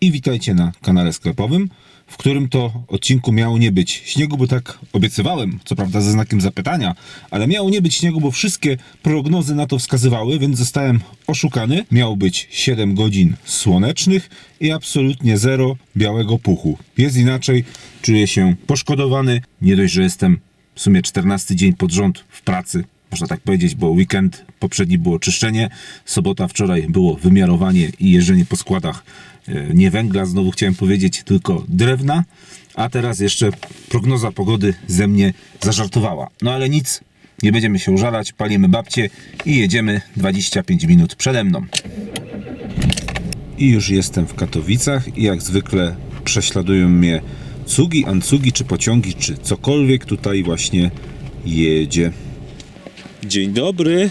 i witajcie na kanale sklepowym, w którym to odcinku miało nie być śniegu, bo tak obiecywałem, co prawda ze znakiem zapytania, ale miało nie być śniegu, bo wszystkie prognozy na to wskazywały, więc zostałem oszukany. Miało być 7 godzin słonecznych i absolutnie zero białego puchu. Jest inaczej, czuję się poszkodowany. Nie dość, że jestem w sumie 14 dzień pod rząd w pracy, można tak powiedzieć, bo weekend poprzedni było czyszczenie, sobota wczoraj było wymiarowanie i jeżdżenie po składach nie węgla, znowu chciałem powiedzieć, tylko drewna, a teraz jeszcze prognoza pogody ze mnie zażartowała. No ale nic, nie będziemy się użalać, palimy babcie i jedziemy 25 minut przede mną. I już jestem w Katowicach i jak zwykle prześladują mnie cugi, ancugi, czy pociągi, czy cokolwiek tutaj właśnie jedzie. Dzień dobry.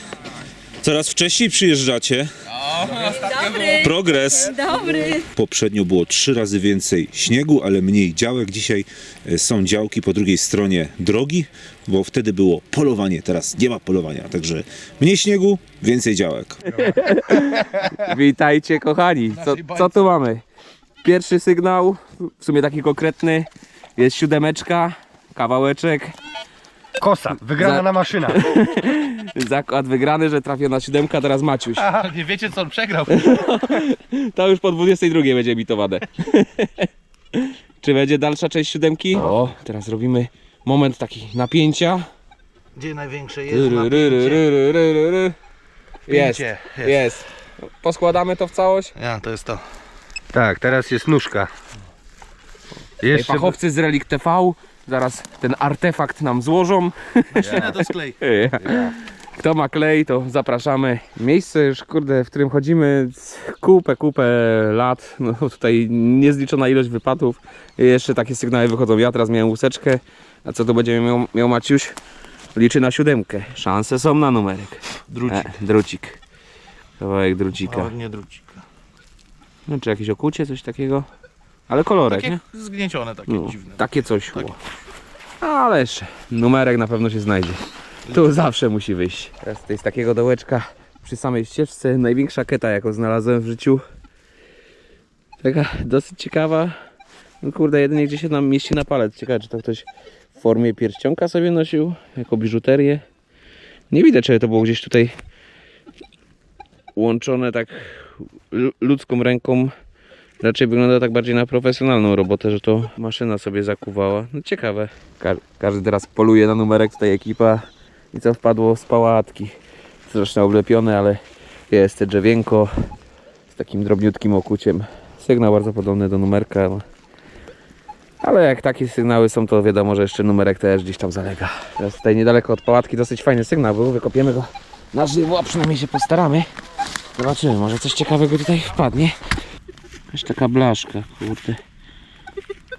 Coraz wcześniej przyjeżdżacie. Dobry, Progres. dobry. Poprzednio było trzy razy więcej śniegu, ale mniej działek. Dzisiaj e, są działki po drugiej stronie drogi, bo wtedy było polowanie, teraz nie ma polowania. Także mniej śniegu, więcej działek. Witajcie kochani, co, co tu mamy? Pierwszy sygnał, w sumie taki konkretny, jest siódemeczka, kawałeczek, Kosa, wygrana Za- na maszyna. zakład wygrany, że trafiona siódemka, teraz Maciuś. Aha, nie wiecie co on przegrał. To już po 22 będzie emitowane. Czy będzie dalsza część siódemki? O, teraz robimy moment taki napięcia. Gdzie największe jest ry. Jest, Pięcie, jest, jest. Poskładamy to w całość. Ja, to jest to. Tak, teraz jest nóżka. Ej, Jeszcze Fachowcy z Relik TV zaraz ten artefakt nam złożą. maszynę do sklej. Kto ma klej, to zapraszamy. Miejsce już, kurde, w którym chodzimy kupę, kupę lat. No tutaj niezliczona ilość wypadów. Jeszcze takie sygnały wychodzą. Ja teraz miałem łuseczkę. A co to będzie miał, miał Maciuś? Liczy na siódemkę. Szanse są na numerek. Drucik. E, drucik. Kawałek drucika. O, nie drucika. No, czy jakieś okucie, coś takiego? Ale kolorek, nie? Takie zgniecione, takie No, dziwne. takie coś szło. Ale jeszcze, numerek na pewno się znajdzie. Tu zawsze musi wyjść. Teraz to jest takiego dołeczka przy samej ścieżce. Największa keta, jaką znalazłem w życiu. Taka dosyć ciekawa. No kurde, jedynie gdzie się nam mieści na palec. Ciekawe, czy to ktoś w formie pierścionka sobie nosił, jako biżuterię. Nie widać, czy to było gdzieś tutaj łączone tak lu- ludzką ręką Raczej wygląda tak bardziej na profesjonalną robotę, że to maszyna sobie zakuwała. No ciekawe. Ka każdy teraz poluje na numerek tutaj ekipa. I co wpadło z pałatki. Zresztą oblepione, ale jest drzewienko z takim drobniutkim okuciem. Sygnał bardzo podobny do numerka. no. Ale jak takie sygnały są, to wiadomo, że jeszcze numerek też gdzieś tam zalega. Teraz tutaj niedaleko od pałatki dosyć fajny sygnał był. Wykopiemy go na żywo, a przynajmniej się postaramy. Zobaczymy, może coś ciekawego tutaj wpadnie. Jakaś taka blaszka, kurde.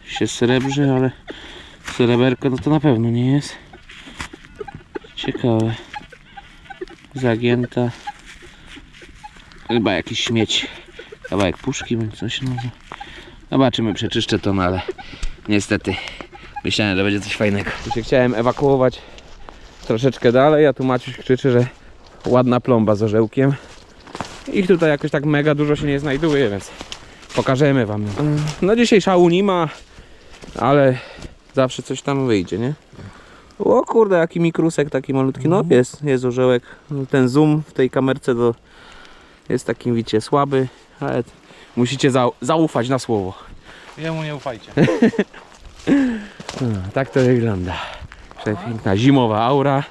Się srebrzy, ale sreberko no to na pewno nie jest. Ciekawe. Zagięta. Chyba jakiś śmieć. Kawałek puszki bądź coś no. Zobaczymy, przeczyszczę to, no ale niestety myślałem, że będzie coś fajnego. Się chciałem ewakuować troszeczkę dalej, a tu Maciuś krzyczy, że ładna plomba z orzełkiem. Ich tutaj jakoś tak mega dużo się nie znajduje, więc pokażemy wam. No dzisiaj szału nie ma, ale zawsze coś tam wyjdzie, nie? O kurde, jaki mikrusek taki malutki. No jest, jest orzełek. Ten zoom w tej kamerce to jest takim wicie słaby, ale musicie za, zaufać na słowo. Jemu nie ufajcie. No, tak to wygląda. Przepiękna zimowa aura.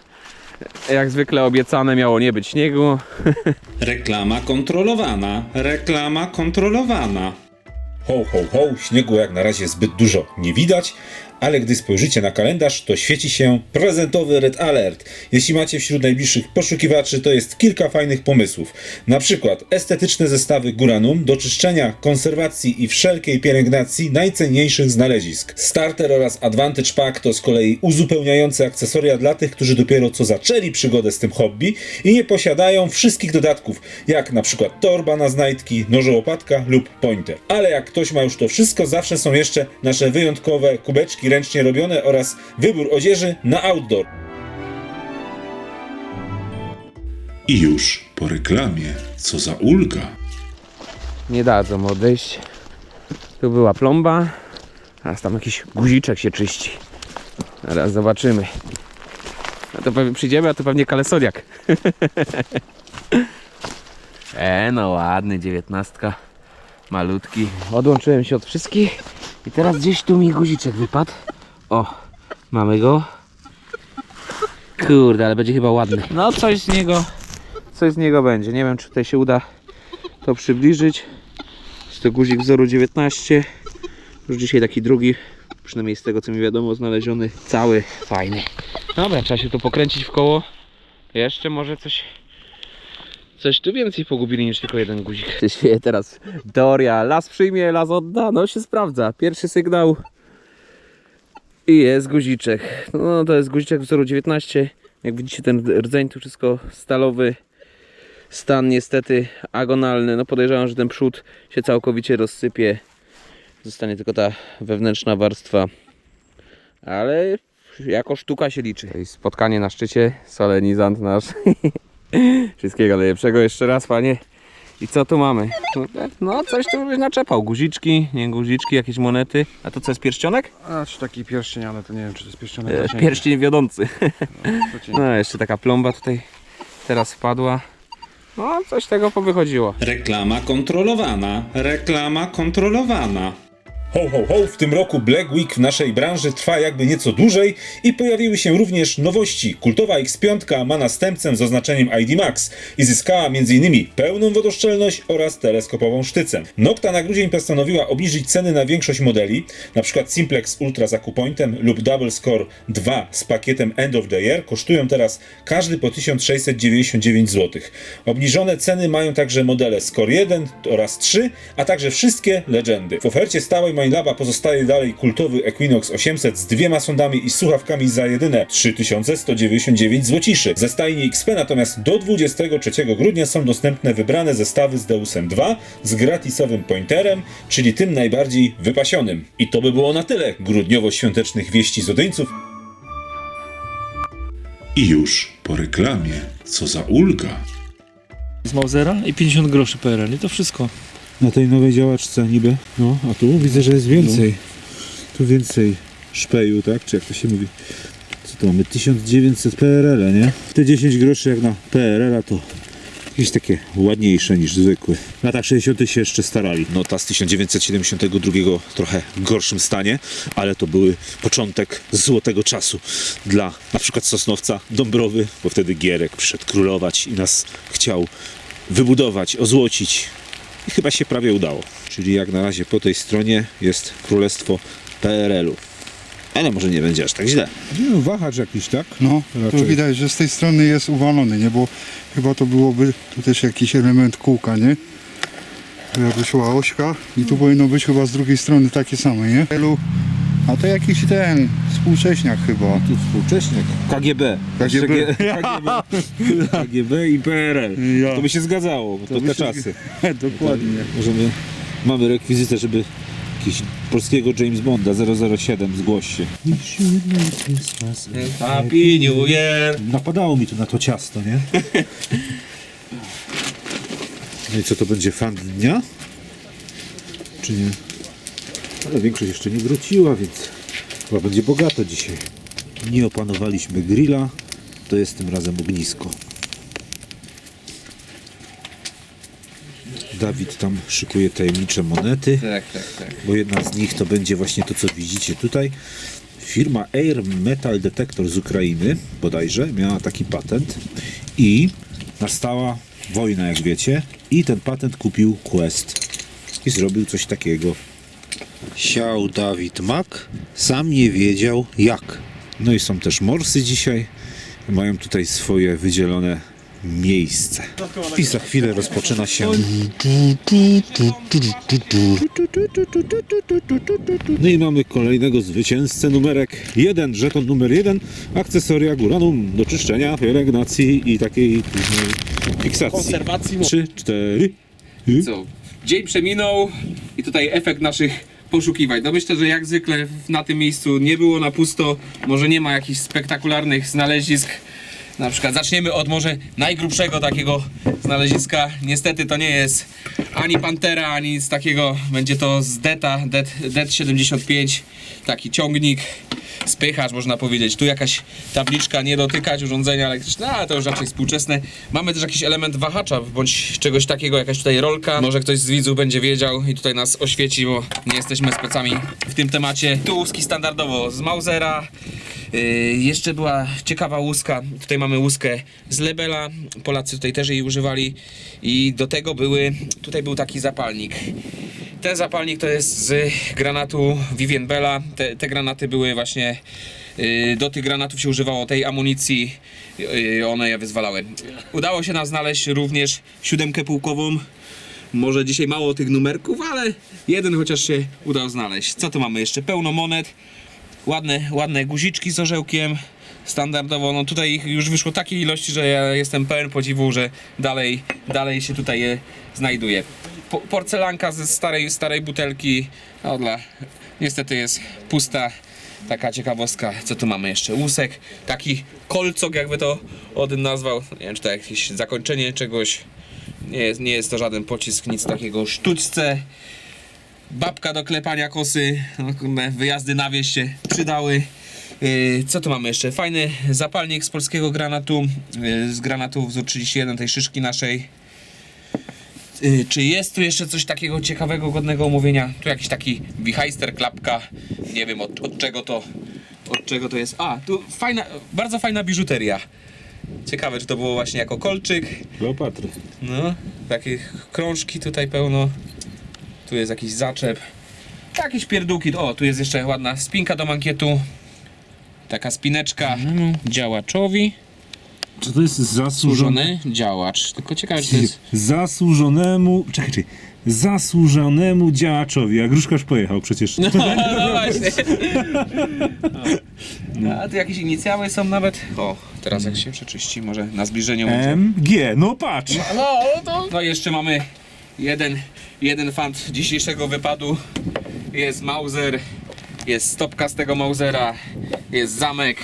Jak zwykle obiecane miało nie być śniegu. Reklama kontrolowana. Reklama kontrolowana. Ho, ho, ho, śniegu jak na razie zbyt dużo nie widać, ale gdy spojrzycie na kalendarz, to świeci się prezentowy Red Alert. Jeśli macie wśród najbliższych poszukiwaczy, to jest kilka fajnych pomysłów. Na przykład estetyczne zestawy Guranum do czyszczenia, konserwacji i wszelkiej pielęgnacji najcenniejszych znalezisk. Starter oraz Advantage Pack to z kolei uzupełniające akcesoria dla tych, którzy dopiero co zaczęli przygodę z tym hobby i nie posiadają wszystkich dodatków, jak na przykład torba na znajdki, nożołopatka lub pointer. Ale jak ktoś ma już to wszystko, zawsze są jeszcze nasze wyjątkowe kubeczki ręcznie robione oraz wybór odzieży na outdoor. I już po reklamie, co za ulga. Nie dadzą odejść. Tu była plomba. Teraz tam jakiś guziczek się czyści. Teraz zobaczymy. A to pewnie przyjdziemy, a to pewnie kalesoniak. e, no ładny, dziewiętnastka. Malutki. Odłączyłem się od wszystkich. I teraz gdzieś tu mi guziczek wypadł. O, mamy go. Kurde, ale będzie chyba ładny. No coś z niego, coś z niego będzie. Nie wiem, czy tutaj się uda to przybliżyć. Jest to guzik wzoru 19. Już dzisiaj taki drugi, przynajmniej z tego co mi wiadomo, znaleziony cały, fajny. Dobra, trzeba się tu pokręcić w koło. Jeszcze może coś, coś tu więcej pogubili niż tylko jeden guzik. Się śmieje teraz teoria, las przyjmie, las odda, no się sprawdza. Pierwszy sygnał i jest guziczek. No to jest guziczek wzoru 19. Jak widzicie ten rdzeń tu wszystko stalowy. Stan niestety agonalny. No podejrzewam, że ten przód się całkowicie rozsypie. Zostanie tylko ta wewnętrzna warstwa. Ale jako sztuka się liczy. Spotkanie na szczycie, solenizant nasz. Wszystkiego najlepszego jeszcze raz, panie. I co tu mamy? No coś tu byś naczepał. Guziczki, nie guziczki, jakieś monety. A to co jest pierścionek? A, czy taki pierścień, ale to nie wiem, czy to jest pierścionek. E, pierścień wiodący. ci- No jeszcze taka plomba tutaj teraz wpadła. No coś tego powychodziło. Reklama kontrolowana. Reklama kontrolowana. Ho, ho, ho, w tym roku Black Week w naszej branży trwa jakby nieco dłużej i pojawiły się również nowości. Kultowa X5 ma następcę z oznaczeniem ID Max i zyskała m.in. pełną wodoszczelność oraz teleskopową sztycę. Nocta na grudzień postanowiła obniżyć ceny na większość modeli, np. Simplex Ultra z Acupointem lub Double Score 2 z pakietem End of the Year kosztują teraz każdy po 1699 zł. Obniżone ceny mają także modele Score 1 oraz 3, a także wszystkie legendy. W ofercie stałej Minelaba pozostaje dalej kultowy Equinox 800 z dwiema sondami i słuchawkami za jedyne 3199 złociszy. Ze stajni XP natomiast do 23 grudnia są dostępne wybrane zestawy z Deusem 2 z gratisowym pointerem, czyli tym najbardziej wypasionym. I to by było na tyle grudniowo-świątecznych wieści z Odyńców. I już po reklamie, co za ulga. z Mausera i 50 groszy PRL i to wszystko. Na tej nowej działaczce niby. No, a tu widzę, że jest więcej. Tu więcej szpeju, tak? Czy jak to się mówi? Co to mamy? 1900 PRL, nie? Te 10 groszy jak na PRL to jakieś takie ładniejsze niż zwykły. W latach 60. się jeszcze starali. Nota z 1972 w trochę gorszym stanie, ale to były początek złotego czasu dla na przykład Sosnowca, Dąbrowy, bo wtedy Gierek przyszedł królować i nas chciał wybudować, ozłocić. I chyba się prawie udało. Czyli jak na razie po tej stronie jest królestwo PRL-u. Ale może nie będzie aż tak źle. No, wahacz jakiś, tak? No, Raczej. tu widać, że z tej strony jest uwalony, nie? Bo chyba to byłoby tu też jakiś element kółka, nie? Tu jakby szła ośka i tu powinno być chyba z drugiej strony takie same, nie? A to jakiś ten, współcześniak chyba. Tu współcześnie KGB. KGB. KGB. KGB i PRL. Ja. To by się zgadzało, bo to, by te się czasy. Dokładnie. Możemy, mamy rekwizytę, żeby jakiegoś polskiego James Bonda 007 zgłoś się. Happy New Year! Napadało mi tu na to ciasto, nie? No i co to będzie fan dnia? Czy nie? Ale większość jeszcze nie wróciła, więc chyba będzie bogato dzisiaj. Nie opanowaliśmy grilla, to jest tym razem ognisko. Dawid tam szykuje tajemnicze monety Tak, tak, tak. bo jedna z nich to będzie właśnie to, co widzicie tutaj. Firma Air Metal Detector z Ukrainy, bodajże, miała taki patent i nastała wojna, jak wiecie, i ten patent kupił Quest i zrobił coś takiego. Siał Dawid Mak, sam nie wiedział jak. No i są też morsy dzisiaj, mają tutaj swoje wydzielone miejsce. I za chwilę rozpoczyna się No i mamy kolejnego zwycięzcę numerek 1, żeton numer 1, akcesoria Guranum do czyszczenia, pielęgnacji i takiej później fiksacji. Konserwacji. 3, 4. Co? Dzień przeminął i tutaj efekt naszych poszukiwań. No myślę, że jak zwykle na tym miejscu nie było na pusto. Może nie ma jakichś spektakularnych znalezisk. Na przykład zaczniemy od może najgrubszego takiego znaleziska. Niestety to nie jest ani Pantera, ani nic takiego. Będzie to z Deta, Det, Det 75, taki ciągnik, spychacz można powiedzieć. Tu jakaś tabliczka, nie dotykać urządzenia elektryczne, ale to już raczej współczesne. Mamy też jakiś element wahacza, bądź czegoś takiego, jakaś tutaj rolka. Może ktoś z widzów będzie wiedział i tutaj nas oświeci, bo nie jesteśmy specami w tym temacie. Tu łuski standardowo z Mausera. Yy, jeszcze była ciekawa łuska. Tutaj mamy łuskę z Lebela. Polacy tutaj też jej używali. I do tego były, tutaj był taki zapalnik. Ten zapalnik to jest z granatu Vivien Bella. Te, te granaty były właśnie. yy, Do tych granatów się używało tej amunicji. yy, One je wyzwalały. Udało się nam znaleźć również siódemkę pułkową. Może dzisiaj mało tych numerków, ale jeden chociaż się udał znaleźć. Co tu mamy jeszcze? Pełno monet. Ładne, ładne guziczki z orzełkiem. Standardowo, no tutaj ich już wyszło takiej ilości, że ja jestem pełen podziwu, że dalej, dalej się tutaj je znajduje. Po, porcelanka ze starej, starej butelki, no dla, niestety jest pusta. Taka ciekawostka, co tu mamy jeszcze? Łusek, taki kolcok, jakby to Odyn nazwał. Nie wiem, czy to jakieś zakończenie czegoś. Nie jest, nie jest to żaden pocisk, nic takiego. Sztućce, babka do klepania kosy, no, wyjazdy na wieś się przydały. Yy, co tu mamy jeszcze? Fajny zapalnik z polskiego granatu, yy, z granatu wzór 31 tej szyszki naszej. Yy, czy jest tu jeszcze coś takiego ciekawego, godnego omówienia? Tu jakiś taki wichajster, klapka, nie wiem od, od czego to od czego to jest. A, tu fajna, bardzo fajna biżuteria. Ciekawe, czy to było właśnie jako kolczyk, Kleopatry. no, takie krążki tutaj pełno. Tu jest jakiś zaczep. Jakieś pierdółki. O, tu jest jeszcze ładna spinka do mankietu. Taka spineczka działaczowi. Czy to jest zasłużone? Służony działacz. Tylko ciekawe, czy to jest... Zasłużonemu. Czekaj, czekaj. Zasłużonemu działaczowi. A Gruszka już pojechał przecież. No właśnie. A tu jakieś inicjały są nawet. O, teraz jak się przeczyści, może na zbliżeniu. MG, no patrz. No, to... no jeszcze mamy jeden, jeden fant dzisiejszego wypadu. Jest Mauser, jest stopka z tego Mausera, jest zamek.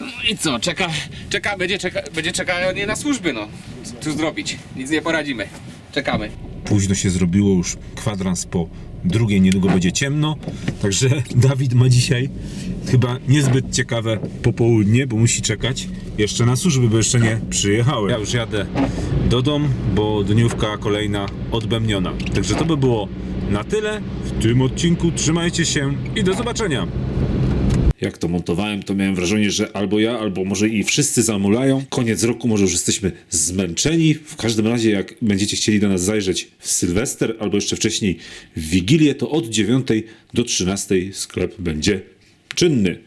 No i co, czeka, czeka, będzie, czeka, będzie czekanie na służby, no. Co tu zrobić? Nic nie poradzimy. Czekamy. Późno się zrobiło już kwadrans po drugiej, niedługo będzie ciemno. Także Dawid ma dzisiaj chyba niezbyt ciekawe popołudnie, bo musi czekać jeszcze na służby, bo jeszcze nie przyjechały. Ja już jadę do domu, bo dniówka kolejna odbębniona. Także to by było na tyle w tym odcinku. Trzymajcie się i do zobaczenia. Jak to montowałem, to miałem wrażenie, że albo ja, albo może i wszyscy zamulają. Koniec roku, może już jesteśmy zmęczeni. W każdym razie, jak będziecie chcieli do nas zajrzeć w Sylwester, albo jeszcze wcześniej w Wigilię, to od 9 do 13 sklep będzie czynny.